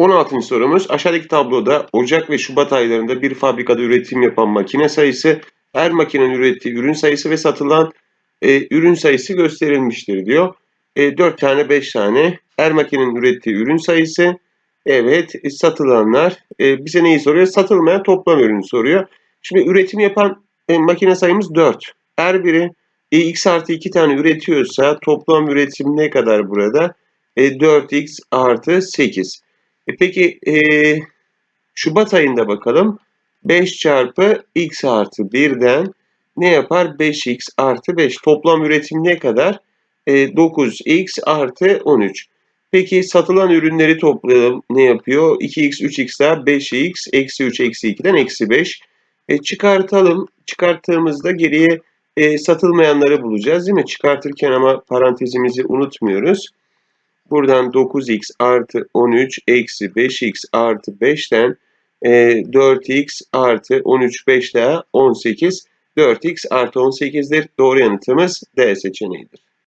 16. sorumuz aşağıdaki tabloda Ocak ve Şubat aylarında bir fabrikada üretim yapan makine sayısı, her makinenin ürettiği ürün sayısı ve satılan e, ürün sayısı gösterilmiştir diyor. E, 4 tane 5 tane her makinenin ürettiği ürün sayısı. Evet e, satılanlar e, bize neyi soruyor? Satılmayan toplam ürünü soruyor. Şimdi üretim yapan e, makine sayımız 4. Her biri e, x artı 2 tane üretiyorsa toplam üretim ne kadar burada? E, 4x artı 8. E peki e, Şubat ayında bakalım. 5 çarpı x artı 1'den ne yapar? 5x artı 5. Toplam üretim ne kadar? E, 9x artı 13. Peki satılan ürünleri toplayalım. Ne yapıyor? 2x, 3x daha 5x, eksi 3, eksi 2'den eksi 5. E, çıkartalım. Çıkarttığımızda geriye e, satılmayanları bulacağız değil mi? Çıkartırken ama parantezimizi unutmuyoruz. Buradan 9x artı 13 eksi 5x artı 5'ten e, 4x artı 13 5 daha 18. 4x artı 18'dir. Doğru yanıtımız D seçeneğidir.